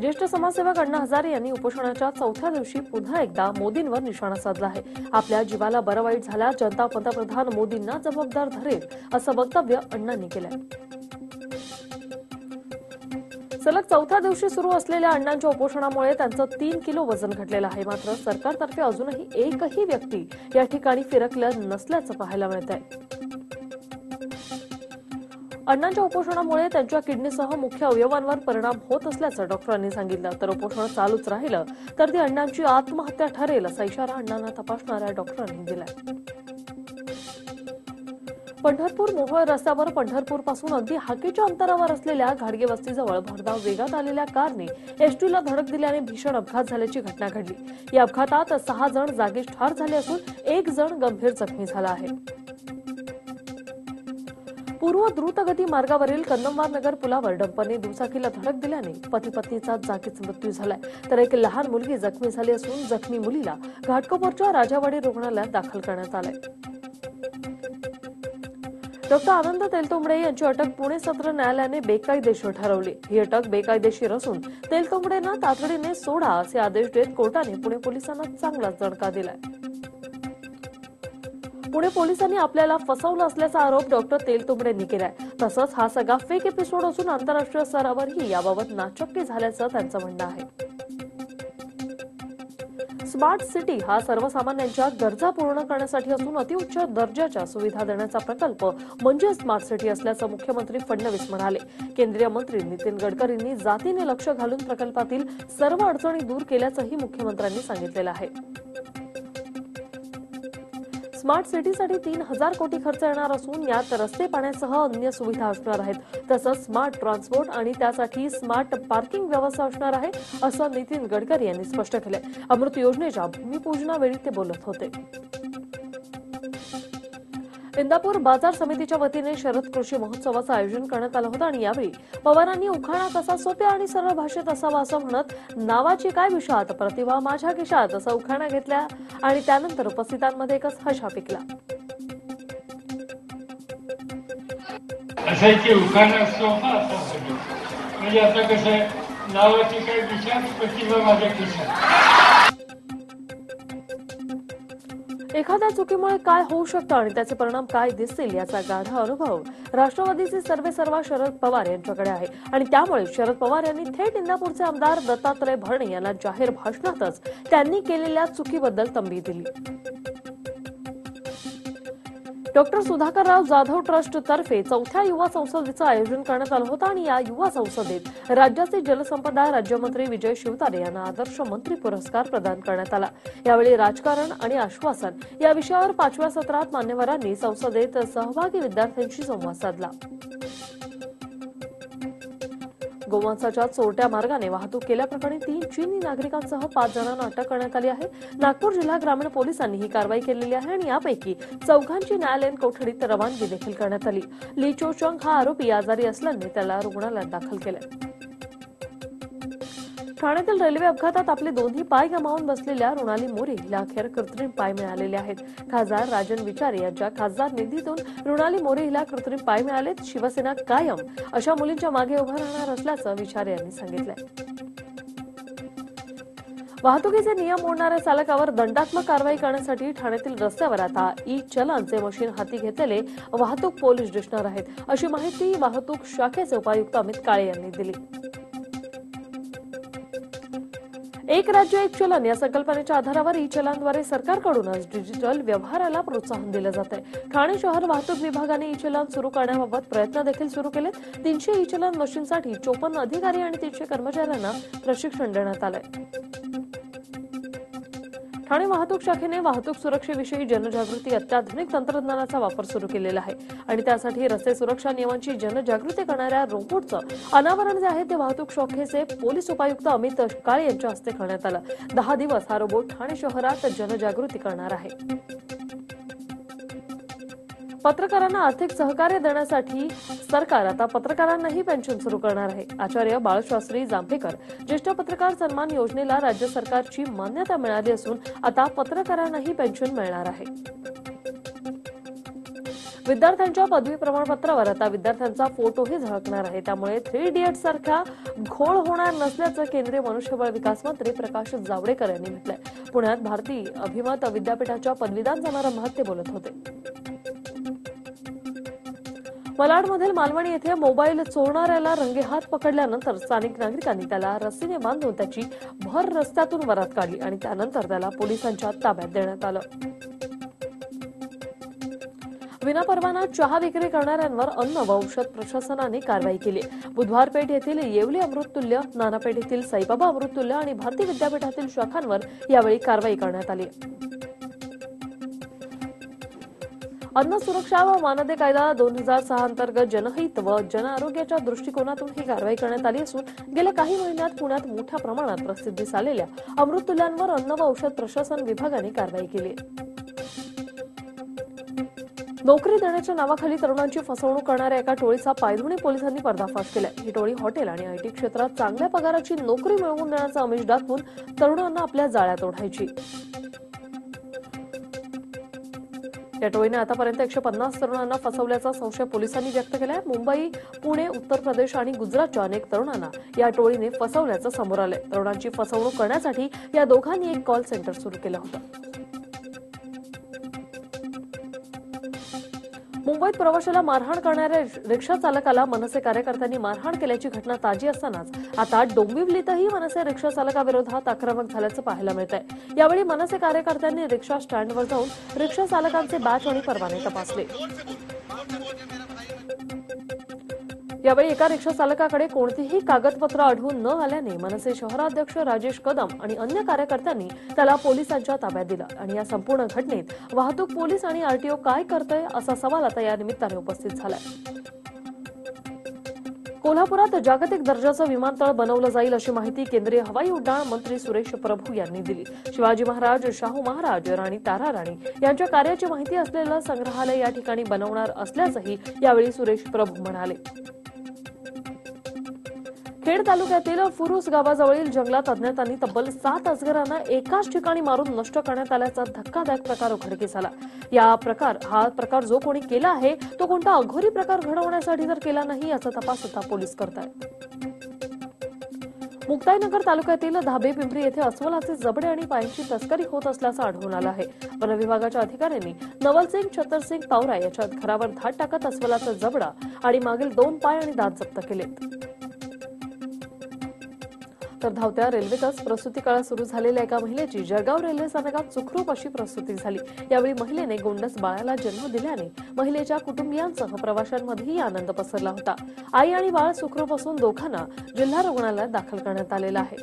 ज्येष्ठ समाजसेवक अण्णा हजारे यांनी उपोषणाच्या चौथ्या दिवशी पुन्हा एकदा मोदींवर निशाणा साधला आहे. आपल्या जीवाला बरं वाईट झाल्यास जनता पंतप्रधान मोदींना जबाबदार धरेल असं वक्तव्य अण्णांनी केलंय. सलग चौथ्या दिवशी सुरू असलेल्या अण्णांच्या उपोषणामुळे त्यांचं तीन किलो वजन घटलेलं आहे. मात्र सरकारतर्फे अजूनही एकही व्यक्ती या ठिकाणी फिरकलं नसल्याचं पाहायला मिळत आहे अण्णांच्या उपोषणामुळे त्यांच्या किडनीसह मुख्य अवयवांवर परिणाम होत असल्याचं डॉक्टरांनी सांगितलं. तर उपोषण चालूच राहिलं तर ती अण्णांची आत्महत्या ठरेल असा इशारा अण्णांना तपासणाऱ्या डॉक्टरांनी दिला पंढरपूर मोहोळ रस्त्यावर पंढरपूरपासून अगदी हाकेच्या अंतरावर असलेल्या घाडगे वस्तीजवळ भरधाव वेगात आलेल्या कारने एसटीला धडक दिल्याने भीषण अपघात झाल्याची घटना घडली. या अपघातात सहा जण जागीच ठार झाले असून एक जण गंभीर जखमी झाला आहे. पूर्व द्रुतगती मार्गावरील कंदमवार नगर पुलावर डंपरने दुचाकीला धडक दिल्याने पती पत्नीचा जागीच मृत्यू झालाय. तर एक लहान मुलगी जखमी झाली असून जखमी मुलीला घाटकोपरच्या राजावाडी रुग्णालयात दाखल करण्यात आलंय. डॉक्टर आनंद तेलतुंबडे यांची अटक पुणे सत्र न्यायालयाने बेकायदेशीर ठरवली. ही अटक बेकायदेशीर असून तेलतुंबडेंना तातडीने सोडा असे आदेश देत कोर्टाने पुणे पोलिसांना चांगलाच दणका दिलाय. पुणे पोलिसांनी आपल्याला फसवलं असल्याचा आरोप डॉक्टर तेलतुंबडेंनी केलाय. तसंच हा सगळा फेक एपिसोड असून आंतरराष्ट्रीय स्तरावरही याबाबत नाचक्की झाल्याचं त्यांचं म्हणणं आहे. स्मार्ट सिटी हा सर्वसामान्यांच्या गरजा पूर्ण करण्यासाठी असून अतिउच्च दर्जाच्या सुविधा देण्याचा प्रकल्प म्हणजे स्मार्ट सिटी असल्याचं मुख्यमंत्री फडणवीस म्हणाले. केंद्रीय मंत्री नितीन गडकरींनी जातीने लक्ष घालून प्रकल्पातील सर्व अडचणी दूर केल्याचंही मुख्यमंत्र्यांनी सांगितलेलं आहे. स्मार्ट सिटीसाठी तीन हजार कोटी खर्च येणार असून यात रस्ते पाण्यासह अन्य सुविधा असणार आहेत. तसंच स्मार्ट ट्रान्सपोर्ट आणि त्यासाठी स्मार्ट पार्किंग व्यवस्था असणार आहे असं नितीन गडकरी यांनी स्पष्ट केलं अमृत योजनेच्या भूमिपूजनावेळी ते बोलत होते. इंदापूर बाजार समितीच्या वतीने शरद कृषी महोत्सवाचं आयोजन करण्यात आलं होतं आणि यावेळी पवारांनी उखाणा कसा सोप्या आणि सरळ भाषेत असावा असं म्हणत नावाची काय विषात प्रतिभा माझ्या खिशात. असा उखाणा घेतला आणि त्यानंतर उपस्थितांमध्ये एकच हशा पिकला. असायची उखाणा सोपा असा सगळं म्हणजे आता कसं नावाची काय विचार प्रतिभा माझ्या खिशात. एखाद्या चुकीमुळे काय होऊ शकतं आणि त्याचे परिणाम काय दिसतील याचा गाढा अनुभव राष्ट्रवादीचे सर्वे सर्वा शरद पवार यांच्याकडे आहे. आणि त्यामुळे शरद पवार यांनी थेट इंदापूरचे आमदार दत्तात्रय भरणे यांना जाहीर भाषणातच त्यांनी केलेल्या चुकीबद्दल तंबी दिली. डॉक्टर सुधाकरराव जाधव ट्रस्ट तर्फे चौथ्या युवा संसदेचं आयोजन करण्यात आलं होतं आणि या युवा संसदेत राज्याचे जलसंपदा राज्यमंत्री विजय शिवतारे यांना आदर्श मंत्री पुरस्कार प्रदान करण्यात आला. यावेळी राजकारण आणि आश्वासन या विषयावर पाचव्या सत्रात मान्यवरांनी संसदेत सहभागी विद्यार्थ्यांशी संवाद साधला. गोवंसाच्या चोरट्या मार्गाने वाहतूक केल्याप्रकरणी तीन चीनी नागरिकांसह पाच जणांना अटक करण्यात आली आहे. नागपूर जिल्हा ग्रामीण पोलिसांनी ही कारवाई केलेली आहे आणि यापैकी चौघांची न्यायालयीन कोठडीत रवानगी देखील करण्यात आली. ली चोचंग हा आरोपी आजारी असल्याने त्याला रुग्णालयात दाखल केलंय ठाण्यातील रेल्वे अपघातात आपले दोन्ही पाय गमावून बसलेल्या रुणाली मोरे हिला अखेर कृत्रिम पाय मिळालेले आहेत. खासदार राजन विचारे यांच्या खासदार निधीतून रुणाली मोरे हिला कृत्रिम पाय मिळालेत. शिवसेना कायम अशा मुलींच्या मागे उभं राहणार असल्याचं विचारे यांनी सांगितलंय. वाहतुकीचे नियम मोडणाऱ्या चालकावर दंडात्मक कारवाई करण्यासाठी ठाण्यातील रस्त्यावर आता ई चलनचे मशीन हाती घेतलेले वाहतूक पोलीस दिसणार आहेत. अशी माहिती वाहतूक शाखेचे उपायुक्त अमित काळे यांनी दिली. एक राज्य एक चलन. या संकल्पनेच्या आधारावर ई चलनद्वारे सरकारकडूनच डिजिटल व्यवहाराला प्रोत्साहन दिलं जात आहे ठाणे शहर वाहतूक विभागाने ई चलन सुरू करण्याबाबत प्रयत्न देखील सुरू केलेत. तीनशे ई चलन मशीनसाठी चोपन्न अधिकारी आणि तीनशे कर्मचाऱ्यांना प्रशिक्षण देण्यात आलंय. ठाणे वाहतूक शाखेने वाहतूक सुरक्षेविषयी जनजागृती अत्याधुनिक तंत्रज्ञानाचा वापर सुरू केलेला आहे. आणि त्यासाठी रस्ते सुरक्षा नियमांची जनजागृती करणाऱ्या रोबोटचं अनावरण जे आहे ते वाहतूक शाखेचे पोलीस उपायुक्त अमित काळे यांच्या हस्ते करण्यात आलं. दहा दिवस हा रोबोट ठाणे शहरात जनजागृती करणार आहे. पत्रकारांना आर्थिक सहकार्य देण्यासाठी सरकार आता पत्रकारांनाही पेन्शन सुरू करणार आहे. आचार्य बाळशास्त्री जांभेकर ज्येष्ठ पत्रकार सन्मान योजनेला राज्य सरकारची मान्यता मिळाली असून आता पत्रकारांनाही पेन्शन मिळणार आहे. विद्यार्थ्यांच्या पदवी प्रमाणपत्रावर आता विद्यार्थ्यांचा फोटोही झळकणार आहे. त्यामुळे थ्री इडियट सारखा घोळ होणार नसल्याचं केंद्रीय मनुष्यबळ विकास मंत्री प्रकाश जावडेकर यांनी म्हटलंय. पुण्यात भारती अभिमत विद्यापीठाच्या पदवीदान समारंभात ते बोलत होते. मलाडमधील मालवणी येथे मोबाईल चोरणाऱ्याला रंगेहात पकडल्यानंतर स्थानिक नागरिकांनी त्याला रस्सीने बांधून त्याची भर रस्त्यातून वरात काढली आणि त्यानंतर त्याला पोलिसांच्या ताब्यात देण्यात आलं. विनापरवाना चहा विक्री करणाऱ्यांवर अन्न व औषध प्रशासनाने कारवाई केली. बुधवार पेठ येथील येवली अमृततुल्य नानापेठ येथील साईबाबा अमृततुल्य आणि भारती विद्यापीठातील शाखांवर यावेळी कारवाई करण्यात आली. अन्न सुरक्षा व मानदे कायदा दोन हजार सहा अंतर्गत जनहित व जन आरोग्याच्या दृष्टिकोनातून ही कारवाई करण्यात आली असून गेल्या काही महिन्यात पुण्यात मोठ्या प्रमाणात प्रसिद्धीस आलेल्या अमृततुल्यांवर अन्न व औषध प्रशासन विभागाने कारवाई केली. नोकरी देण्याच्या नावाखाली तरुणांची फसवणूक करणाऱ्या एका टोळीचा पायधुणे पोलिसांनी पर्दाफाश केला. ही टोळी हॉटेल आणि आयटी क्षेत्रात चांगल्या पगाराची नोकरी मिळवून देण्याचा अमिष दाखवून तरुणांना आपल्या जाळ्यात ओढायची. या टोळीने आतापर्यंत एकशे पन्नास तरुणांना फसवल्याचा संशय पोलिसांनी व्यक्त केलाय. मुंबई पुणे उत्तर प्रदेश आणि गुजरातच्या अनेक तरुणांना या टोळीने फसवल्याचं समोर आलंय. तरुणांची फसवणूक करण्यासाठी या दोघांनी एक कॉल सेंटर सुरू केलं होतं. मुंबईत प्रवाशाला मारहाण करणाऱ्या रिक्षा चालकाला मनसे कार्यकर्त्यांनी मारहाण केल्याची घटना ताजी असतानाच आता डोंबिवलीतही मनसे रिक्षा चालकाविरोधात आक्रमक झाल्याचं पाहायला मिळत आहे यावेळी मनसे कार्यकर्त्यांनी रिक्षा स्टँडवर जाऊन रिक्षा चालकांचे बॅच आणि परवाने तपासले. यावेळी एका रिक्षा चालकाकडे कोणतीही कागदपत्र आढळून न आल्याने मनसे शहराध्यक्ष राजेश कदम आणि अन्य कार्यकर्त्यांनी त्याला पोलिसांच्या ताब्यात दिलं. आणि या संपूर्ण घटनेत वाहतूक पोलीस आणि आरटीओ काय करतंय असा सवाल आता या निमित्ताने उपस्थित झालाय. कोल्हापुरात जागतिक दर्जाचं विमानतळ बनवलं जाईल अशी माहिती केंद्रीय हवाई उड्डाण मंत्री सुरेश प्रभू यांनी दिली. शिवाजी महाराज शाहू महाराज राणी तारा राणी यांच्या कार्याची माहिती असलेलं संग्रहालय या ठिकाणी बनवणार असल्याचंही यावेळी सुरेश प्रभू म्हणाले. खेड तालुक्यातील फुरुस गावाजवळील जंगलात अज्ञातांनी तब्बल सात अजगरांना एकाच ठिकाणी मारून नष्ट करण्यात आल्याचा धक्कादायक प्रकार उघडकीस आला. या प्रकार हा प्रकार जो कोणी केला आहे तो कोणता अघोरी प्रकार घडवण्यासाठी तर केला नाही याचा तपास आता पोलीस करतायत. मुक्ताईनगर तालुक्यातील धाबे पिंपरी येथे अस्वलाचे जबडे आणि पायांची तस्करी होत असल्याचं आढळून आलं आहे. वन विभागाच्या अधिकाऱ्यांनी नवलसिंग छतरसिंग पावरा याच्या घरावर धाड टाकत अस्वलाचा जबडा आणि मागील दोन पाय आणि दात जप्त केलेत. तर धावत्या रेल्वेतच प्रसूती काळात सुरू झालेल्या एका महिलेची जळगाव रेल्वे स्थानकात सुखरूप अशी प्रसूती झाली. यावेळी महिलेने गोंडस बाळाला जन्म दिल्याने महिलेच्या कुटुंबियांसह प्रवाशांमध्येही आनंद पसरला होता. आई आणि बाळ सुखरूप असून दोघांना जिल्हा रुग्णालयात दाखल करण्यात आलेला आहे.